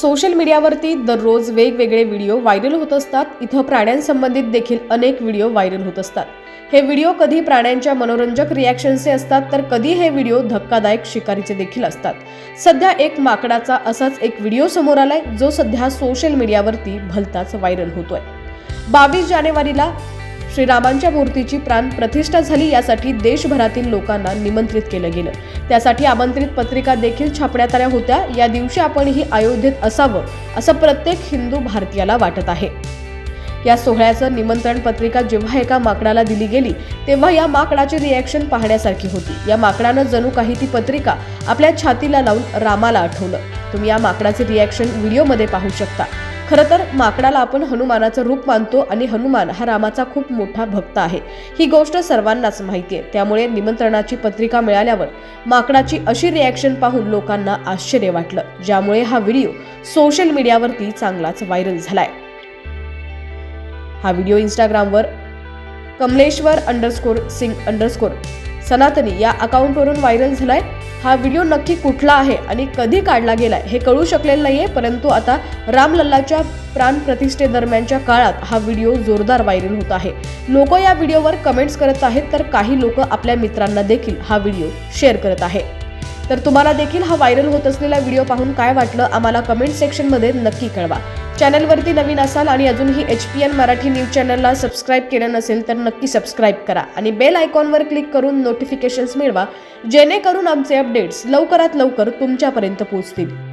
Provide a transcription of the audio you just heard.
Social मीडियावरती दररोज वेगवेगळे व्हिडिओ व्हायरल होत असतात. इथं प्राण्यांसंबंधित देखील अनेक व्हिडिओ व्हायरल होत असतात. हे व्हिडिओ कधी प्राण्यांच्या मनोरंजक रिॲक्शनचे असतात तर कधी हे व्हिडिओ धक्कादायक शिकारीचे देखील असतात. सध्या एक माकडाचा असाच एक व्हिडिओ समोर आलाय जो सध्या सोशल मीडियावरती भलताच व्हायरल होतोय. बावीस जानेवारीला श्रीरामांच्या मूर्तीची प्राण प्रतिष्ठा झाली यासाठी देशभरातील लोकांना निमंत्रित केलं गेलं. त्यासाठी आमंत्रित पत्रिका देखील छापण्यात आल्या होत्या. या दिवशी आपणही अयोध्येत असावं असं प्रत्येक हिंदू भारतीयाला वाटत आहे. या सोहळ्याचं निमंत्रण पत्रिका जेव्हा एका माकडाला दिली गेली तेव्हा या माकडाची रिॲक्शन पाहण्यासारखी होती. या माकडानं जणू काही ती पत्रिका आपल्या छातीला लावून रामाला आठवलं. तुम्ही या माकडाचे रिॲक्शन व्हिडिओमध्ये पाहू शकता. खरं तर माकडाला आपण हनुमानाचं रूप मानतो आणि हनुमान हा रामाचा खूप मोठा भक्त आहे. ही गोष्ट सर्वांनाच माहिती आहे. त्यामुळे निमंत्रणाची पत्रिका मिळाल्यावर माकडाची अशी रिॲक्शन पाहून लोकांना आश्चर्य वाटलं ज्यामुळे हा व्हिडिओ सोशल मीडियावरती चांगलाच व्हायरल झालाय. हा व्हिडिओ इंस्टाग्रामवर कमलेश्वर अंडरस्कोर सिंग अंडरस्कोर सनातनी या अकाउंटवरून व्हायरल झालाय. हा व्हिडिओ नक्की कुठला आहे आणि कधी काढला गेलाय हे कळू शकलेलं नाहीये परंतु आता रामलल्लाच्या प्राण प्रतिष्ठेदरम्यानच्या काळात हा व्हिडिओ जोरदार व्हायरल होत आहे. लोक या व्हिडिओवर कमेंट्स करत आहेत तर काही लोक आपल्या मित्रांना देखील हा व्हिडिओ शेअर करत आहे तर तुम्हाला देखील हा व्हायरल होत असलेला व्हिडिओ पाहून काय वाटलं आम्हाला कमेंट सेक्शनमध्ये नक्की कळवा. चॅनलवरती नवीन असाल आणि अजूनही H P N Marathi news चॅनलला सबस्क्राईब केलं नसेल तर नक्की सबस्क्राईब करा आणि बेल आयकॉनवर क्लिक करून नोटिफिकेशन्स मिळवा जेणेकरून आमचे अपडेट्स लवकरात लवकर तुमच्यापर्यंत पोहोचतील.